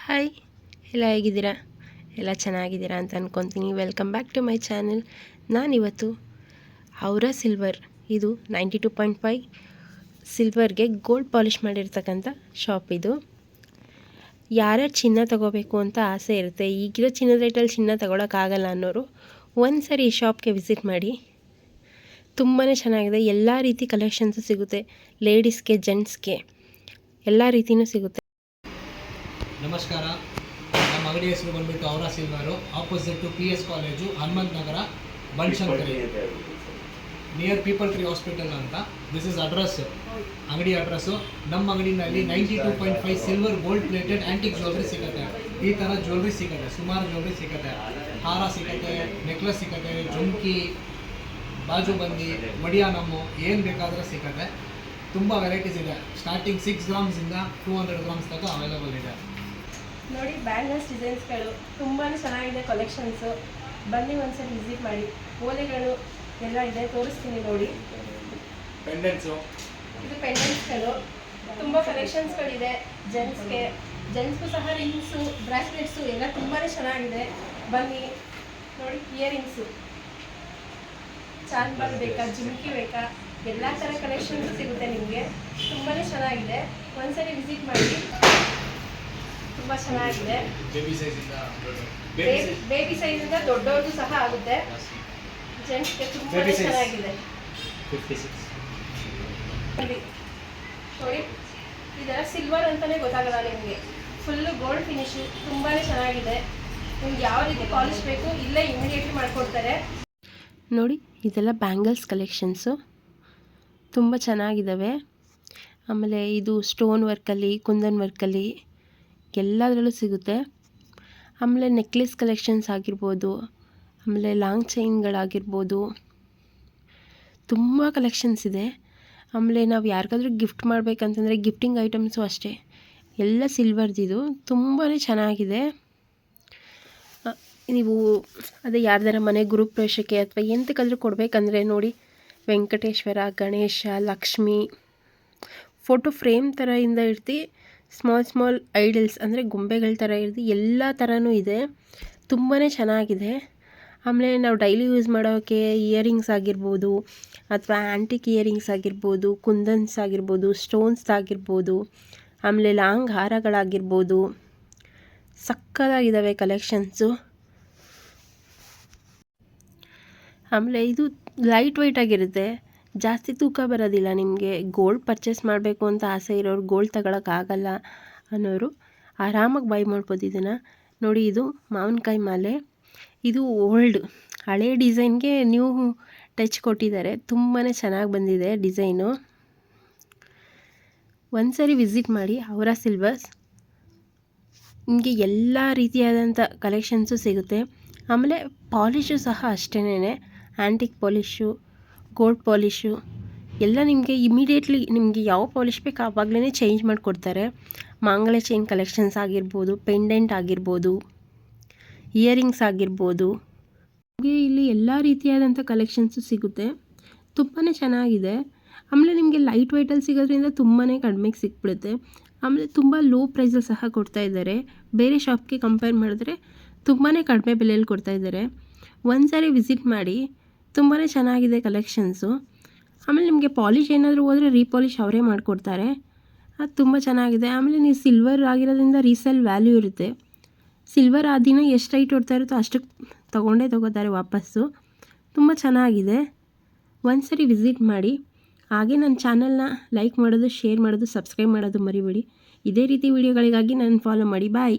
Hi ಎಲ್ಲ ಹೇಗಿದ್ದೀರಾ? ಎಲ್ಲ ಚೆನ್ನಾಗಿದ್ದೀರಾ ಅಂತ ಅಂದ್ಕೊತೀನಿ welcome back to my channel ನಾನಿವತ್ತು ಔರ ಸಿಲ್ವರ್ ಇದು ನೈಂಟಿ ಟು ಪಾಯಿಂಟ್ ಫೈವ್ ಸಿಲ್ವರ್ಗೆ ಗೋಲ್ಡ್ ಪಾಲಿಷ್ ಮಾಡಿರ್ತಕ್ಕಂಥ ಶಾಪ್ ಇದು. ಯಾರ್ಯಾರು ಚಿನ್ನ ತಗೋಬೇಕು ಅಂತ ಆಸೆ ಇರುತ್ತೆ. ಈಗಿರೋ ಚಿನ್ನದ ರೇಟಲ್ಲಿ ಚಿನ್ನ ತಗೊಳಕ್ಕಾಗಲ್ಲ ಅನ್ನೋರು ಒಂದು ಸರಿ ಈ ಶಾಪ್ಗೆ ವಿಸಿಟ್ ಮಾಡಿ. ತುಂಬಾ ಚೆನ್ನಾಗಿದೆ. ಎಲ್ಲ ರೀತಿ ಕಲೆಕ್ಷನ್ಸು ಸಿಗುತ್ತೆ. ಲೇಡೀಸ್ಗೆ ಜೆಂಟ್ಸ್ಗೆ ಎಲ್ಲ ರೀತಿಯೂ ಸಿಗುತ್ತೆ. ನಮಸ್ಕಾರ. ನಮ್ಮ ಅಂಗಡಿ ಹೆಸರು ಬಂದ್ಬಿಟ್ಟು ಅವರ silver. Opposite P S college Hanumanth Nagar, Banashankari. Near peepal tree hospital ಅಂತ. ದಿಸ್ ಇಸ್ ಅಡ್ರೆಸ್ ಅಂಗಡಿ ಅಡ್ರೆಸ್ಸು ನಮ್ಮ ಅಂಗಡಿನಲ್ಲಿ ninety two point five silver gold plated antique jewellery ಸಿಗುತ್ತೆ. ಈ ಥರ ಜ್ಯುವೆಲ್ರಿ ಸಿಗುತ್ತೆ. ಸುಮಾರು ಜ್ಯುವೆಲ್ರಿ ಸಿಗುತ್ತೆ. ಹಾರ ಸಿಗುತ್ತೆ ನೆಕ್ಲೆಸ್ ಸಿಗುತ್ತೆ, ಜುಮ್ಕಿ, ಬಾಜು ಬಂದಿ ಮಡಿಯಾ ಏನು ಬೇಕಾದರೂ ಸಿಗುತ್ತೆ. ತುಂಬ ವೆರೈಟೀಸ್ ಇದೆ. ಸ್ಟಾರ್ಟಿಂಗ್ ಸಿಕ್ಸ್ ಗ್ರಾಮ್ಸಿಂದ ಟೂ ಹಂಡ್ರೆಡ್ ಗ್ರಾಮ್ಸ್ ತನಕ ಅವೈಲೇಬಲ್ ಇದೆ. ನೋಡಿ ಬ್ಯಾಂಗಲ್ಸ್ ಡಿಸೈನ್ಸ್ಗಳು ತುಂಬಾ ಚೆನ್ನಾಗಿದೆ ಕಲೆಕ್ಷನ್ಸು ಬನ್ನಿ ಒಂದ್ಸರಿ ವಿಸಿಟ್ ಮಾಡಿ. ಓಲೆಗಳು ಎಲ್ಲ ಇದೆ ತೋರಿಸ್ತೀನಿ ನೋಡಿ. ಪೆಂಡೆಂಟ್ಸು ಇದು ಪೆಂಡೆಂಟ್ಸ್ಗಳು ತುಂಬ ಕಲೆಕ್ಷನ್ಸ್ಗಳಿದೆ ಜೆಂಟ್ಸ್ಗೆ ಜೆಂಟ್ಸ್ಗೂ ಸಹ ರಿಂಗ್ಸು ಬ್ರಾಸ್ಲೆಟ್ಸು ಎಲ್ಲ ತುಂಬಾ ಚೆನ್ನಾಗಿದೆ. ಬನ್ನಿ. ನೋಡಿ ಇಯರಿಂಗ್ಸು ಚಾನ್ಬಾಲ್ ಬೇಕಾ ಜುಮ್ಕಿ ಬೇಕಾ? ಎಲ್ಲ ಥರ ಕಲೆಕ್ಷನ್ಸ್ ಸಿಗುತ್ತೆ ನಿಮಗೆ. ತುಂಬಾ ಚೆನ್ನಾಗಿದೆ. ಒಂದ್ಸರಿ ವಿಸಿಟ್ ಮಾಡಿ. ತುಂಬ ಚೆನ್ನಾಗಿದೆ. ಬೇಬಿ ಸೈಜಿಂದ ಸೈಜಿಂದ ದೊಡ್ಡವ್ರದ್ದು ಸಹ ಆಗುತ್ತೆ. ಜೆಂಟ್ಸ್ಗೆ ತುಂಬಾ ಚೆನ್ನಾಗಿದೆ. ನೋಡಿ. ಸಿಲ್ವರ್ ಅಂತಲೇ ಗೊತ್ತಾಗಲ್ಲ ನಿಮಗೆ. ಫುಲ್ಲು ಗೋಲ್ಡ್ ಫಿನಿಶು ತುಂಬಾ ಚೆನ್ನಾಗಿದೆ. ನಿಮ್ಗೆ ಯಾವ ರೀತಿ ಪಾಲಿಶ್ ಬೇಕು ಇಲ್ಲೇ ಇಮಿಡಿಯೇಟ್ಲಿ ಮಾಡ್ಕೊಡ್ತಾರೆ. ನೋಡಿ ಇದೆಲ್ಲ ಬ್ಯಾಂಗಲ್ಸ್ ಕಲೆಕ್ಷನ್ಸು ತುಂಬ ಚೆನ್ನಾಗಿದ್ದಾವೆ ಆಮೇಲೆ ಇದು ಸ್ಟೋನ್ ವರ್ಕಲ್ಲಿ ಕುಂದನ್ ವರ್ಕಲ್ಲಿ ಎಲ್ಲದರಲ್ಲೂ ಸಿಗುತ್ತೆ. ಆಮೇಲೆ ನೆಕ್ಲೆಸ್ ಕಲೆಕ್ಷನ್ಸ್ ಆಗಿರ್ಬೋದು, ಆಮೇಲೆ ಲಾಂಗ್ ಚೈನ್ಗಳಾಗಿರ್ಬೋದು, ತುಂಬ ಕಲೆಕ್ಷನ್ಸ್ ಇದೆ. ಆಮೇಲೆ ನಾವು ಯಾರಿಗಾದ್ರೂ ಗಿಫ್ಟ್ ಮಾಡಬೇಕಂತಂದರೆ ಗಿಫ್ಟಿಂಗ್ ಐಟಮ್ಸು ಅಷ್ಟೇ. ಎಲ್ಲ ಸಿಲ್ವರ್ದಿದು ತುಂಬಾ ಚೆನ್ನಾಗಿದೆ. ನೀವು ಅದೇ ಯಾರ್ದಾರ ಮನೆ ಗೃಹಪ್ರವೇಶಕ್ಕೆ ಅಥವಾ ಎಂತಕ್ಕಾದರೂ ಕೊಡಬೇಕಂದ್ರೆ ನೋಡಿ, ವೆಂಕಟೇಶ್ವರ, ಗಣೇಶ, ಲಕ್ಷ್ಮಿ ಫೋಟೋ ಫ್ರೇಮ್ ಥರ ಇಂದ ಹಿಡ್ದು ಸ್ಮಾಲ್ ಸ್ಮಾಲ್ ಐಡಲ್ಸ್ ಅಂದರೆ ಗೊಂಬೆಗಳ ಥರ ಇರೋದು, ಎಲ್ಲ ಥರನೂ ಇದೆ. ತುಂಬಾ ಚೆನ್ನಾಗಿದೆ. ಆಮೇಲೆ ನಾವು ಡೈಲಿ ಯೂಸ್ ಮಾಡೋಕ್ಕೆ ಇಯರಿಂಗ್ಸ್ ಆಗಿರ್ಬೋದು, ಅಥವಾ ಆ್ಯಂಟಿಕ್ ಇಯರಿಂಗ್ಸ್ ಆಗಿರ್ಬೋದು, ಕುಂದನ್ಸ್ ಆಗಿರ್ಬೋದು ಸ್ಟೋನ್ಸ್ ಆಗಿರ್ಬೋದು, ಆಮೇಲೆ ಲಾಂಗ್ ಹಾರಗಳಾಗಿರ್ಬೋದು. ಸಕ್ಕತ್ತಾಗಿದ್ದಾವೆ ಕಲೆಕ್ಷನ್ಸು ಆಮೇಲೆ ಇದು ಲೈಟ್ ವೈಟ್ ಆಗಿರುತ್ತೆ. ಜಾಸ್ತಿ ತೂಕ ಬರೋದಿಲ್ಲ. ನಿಮಗೆ ಗೋಲ್ಡ್ ಪರ್ಚೇಸ್ ಮಾಡಬೇಕು ಅಂತ ಆಸೆ ಇರೋರು ಗೋಲ್ಡ್ ತಗೊಳಕ್ಕಾಗಲ್ಲ ಅನ್ನೋರು ಆರಾಮಾಗಿ ಬೈ ಮಾಡ್ಬೋದು ಇದನ್ನು. ನೋಡಿ, ಇದು ಮಾವಿನಕಾಯಿ ಮಾಲೆ. ಇದು ಓಲ್ಡ್ ಹಳೆ ಡಿಸೈನ್ಗೆ ನ್ಯೂ ಟಚ್ ಕೊಟ್ಟಿದ್ದಾರೆ. ತುಂಬಾ ಚೆನ್ನಾಗಿ ಬಂದಿದೆ ಡಿಸೈನು. ಒಂದ್ಸರಿ ವಿಸಿಟ್ ಮಾಡಿ, ಅವರ ಸಿಲ್ವರ್ಸ್ ನಿಮಗೆ ಎಲ್ಲ ರೀತಿಯಾದಂಥ ಕಲೆಕ್ಷನ್ಸು ಸಿಗುತ್ತೆ. ಆಮೇಲೆ ಪಾಲಿಶು ಸಹ ಅಷ್ಟೇನೆ ಆ್ಯಂಟಿಕ್ ಪಾಲಿಶು ಗೋಲ್ಡ್ ಪಾಲಿಶು ಎಲ್ಲ ನಿಮಗೆ ಇಮಿಡಿಯೇಟ್ಲಿ ನಿಮಗೆ ಯಾವ ಪಾಲಿಶ್ ಬೇಕು ಆವಾಗಲೇ ಚೇಂಜ್ ಮಾಡಿಕೊಡ್ತಾರೆ. ಮಾಂಗಲ್ಯ ಚೈನ್ ಕಲೆಕ್ಷನ್ಸ್ ಆಗಿರ್ಬೋದು, ಪೆಂಡೆಂಟ್ ಆಗಿರ್ಬೋದು, ಇಯರಿಂಗ್ಸ್ ಆಗಿರ್ಬೋದು. ನಿಮಗೆ ಇಲ್ಲಿ ಎಲ್ಲ ರೀತಿಯಾದಂಥ ಕಲೆಕ್ಷನ್ಸು ಸಿಗುತ್ತೆ. ತುಂಬಾ ಚೆನ್ನಾಗಿದೆ. ಆಮೇಲೆ ನಿಮಗೆ ಲೈಟ್ ವೆಯ್ಟಲ್ಲಿ ಸಿಗೋದ್ರಿಂದ ತುಂಬಾ ಕಡಿಮೆಗೆ ಸಿಕ್ಬಿಡುತ್ತೆ. ಆಮೇಲೆ ತುಂಬ ಲೋ ಪ್ರೈಸಲ್ಲಿ ಸಹ ಕೊಡ್ತಾ ಇದ್ದಾರೆ. ಬೇರೆ ಶಾಪ್ಗೆ ಕಂಪೇರ್ ಮಾಡಿದ್ರೆ ತುಂಬಾ ಕಡಿಮೆ ಬೆಲೆಯಲ್ಲಿ ಕೊಡ್ತಾ ಇದ್ದಾರೆ. ಒಂದು ಸಾರಿ ವಿಸಿಟ್ ಮಾಡಿ ತುಂಬಾ ಚೆನ್ನಾಗಿದೆ ಕಲೆಕ್ಷನ್ಸು ಆಮೇಲೆ ನಿಮಗೆ ಪಾಲಿಶ್ ಏನಾದರೂ ಹೋದರೆ ರೀಪಾಲಿಶ್ ಅವರೇ ಮಾಡಿಕೊಡ್ತಾರೆ. ಅದು ತುಂಬ ಚೆನ್ನಾಗಿದೆ. ಆಮೇಲೆ ನೀವು ಸಿಲ್ವರ್ ಆಗಿರೋದ್ರಿಂದ ರೀಸೇಲ್ ವ್ಯಾಲ್ಯೂ ಇರುತ್ತೆ. ಸಿಲ್ವರ್ ಆ ದಿನ ಎಷ್ಟು ರೈಟ್ ಹೊಡ್ತಾ ಇರುತ್ತೋ ಅಷ್ಟಕ್ಕೆ ತೊಗೊಂಡೇ ತೊಗೋತಾರೆ ವಾಪಸ್ಸು. ತುಂಬ ಚೆನ್ನಾಗಿದೆ. ಒಂದು ಸರಿ ವಿಸಿಟ್ ಮಾಡಿ. ಹಾಗೆ ನನ್ನ ಚಾನಲ್ನ ಲೈಕ್ ಮಾಡೋದು ಶೇರ್ ಮಾಡೋದು ಸಬ್ಸ್ಕ್ರೈಬ್ ಮಾಡೋದು ಮರಿಬೇಡಿ. ಇದೇ ರೀತಿ ವಿಡಿಯೋಗಳಿಗಾಗಿ ನನ್ನ ಫಾಲೋ ಮಾಡಿ. ಬಾಯ್